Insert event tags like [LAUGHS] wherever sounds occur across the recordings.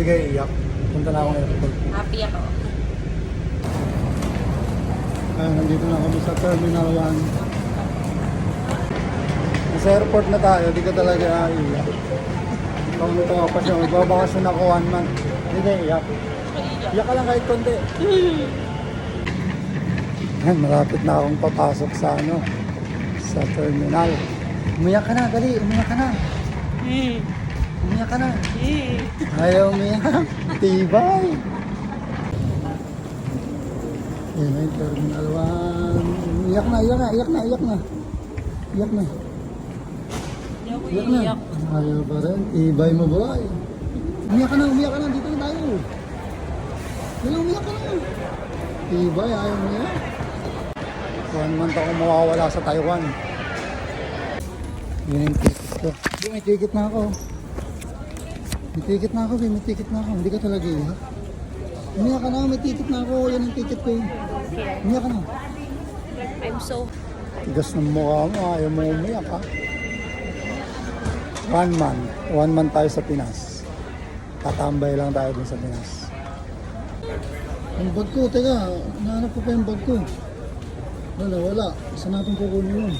Hindi kayo iyak. Punta na ako ng airport. Happy ako. Ayun, nandito na kami sa Terminal 1. Nasa airport na tayo, di ka talaga iyak. Tawang-tawa pa siya, magbabakasyon ako one month. Hindi kayo iyak. Iyak ka lang kahit konti. Yan, malapit na akong papasok sa ano, sa terminal. Umiyak ka na, dali, umiyak ka na. Umiyak ka na. Ayaw umiyak. Tibay. Yan ay terminal 1. Iyak na, iyak na, iyak na, iyak na. Iyak na. Iyak na. Ayaw pa rin. Tibay mo boy. Umiyak ka na, umiyak ka na. Dito na tayo. Dali, umiyak ka na. Tibay, ayaw mo yan. One month ako mawawala sa Taiwan. Yun yung ticket ko. May ticket na ako. May ticket na ako, Bi. may ticket na ako. Hindi ka talaga iyak. Umiyak ka na, may ticket na ako. Yan ang ticket ko. eh. Umiyak ka na. I'm so Tigas ng mukha mo, ayaw mo umiyak ha. One month. One month tayo sa Pinas. Tatambay lang tayo dun sa Pinas. Yung bag ko, teka, nahanap ko pa yung bag ko. Wala, wala. Saan natin kukunin yun?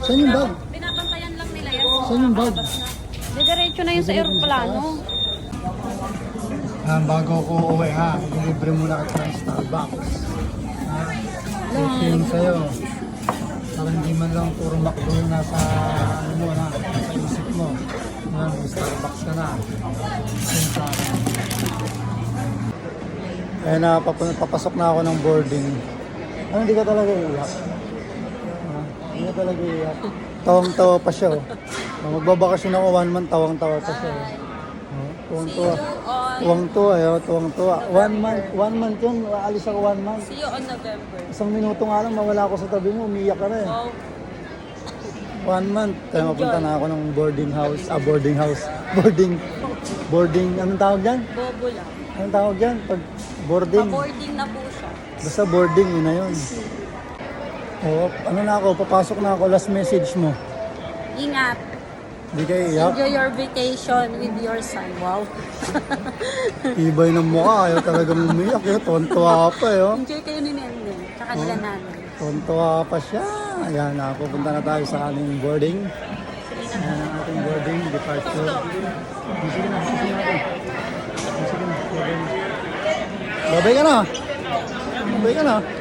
Saan yung bag? Binabantayan lang nila yan. Saan yung bag? Didiretso na yun sa aeroplano. Ah, bago ko uwi ha, ilibre muna kita ng Starbucks. Ha? Ito yung sa'yo. Para hindi man lang puro McDo yung nasa, ano mo na, nasa isip mo. Yan, may Starbucks ka na. Sa akin. Eh na, pap- papasok na ako ng boarding. Ano, hindi ka talaga iiyak? Ka talaga iiyak. Tawang-tawa pa siya. Oh. Nung Magbabakasyon ako one month, tawang-tawa pa siya. Oh. Oh, Tuwang-tuwa. On, Tuwang-tuwa, eh, oh, tuwang-tuwa. One month, one month yun, aalis ako one month. see you on November. Isang minuto nga lang, mawala ako sa tabi mo, umiyak ka na eh. Wow. One month, kaya mapunta na ako ng boarding house, ah, boarding house, [LAUGHS] boarding, boarding, anong tawag dyan? Bobo lang. Anong tawag dyan? Pag boarding, Pa-boarding na po siya. basta boarding, yun na yun. Oo, ano na ako, papasok na ako, last message mo. Ingat. Hindi kayo iyak, Enjoy your vacation with your son. Wow. [LAUGHS] ibay ng mukha, ayaw talagang umiyak, eh. tuwan-tuwa pa eh. Oh. Enjoy kayo ni Nene. Tsaka nila nanay. Tuwan-tuwa pa siya. Ayan na, pupunta na tayo sa aming boarding. Ayan ang ating boarding, departure. Sige na, sige natin. Sige na, babay na. Babay ka na. Babay ka na.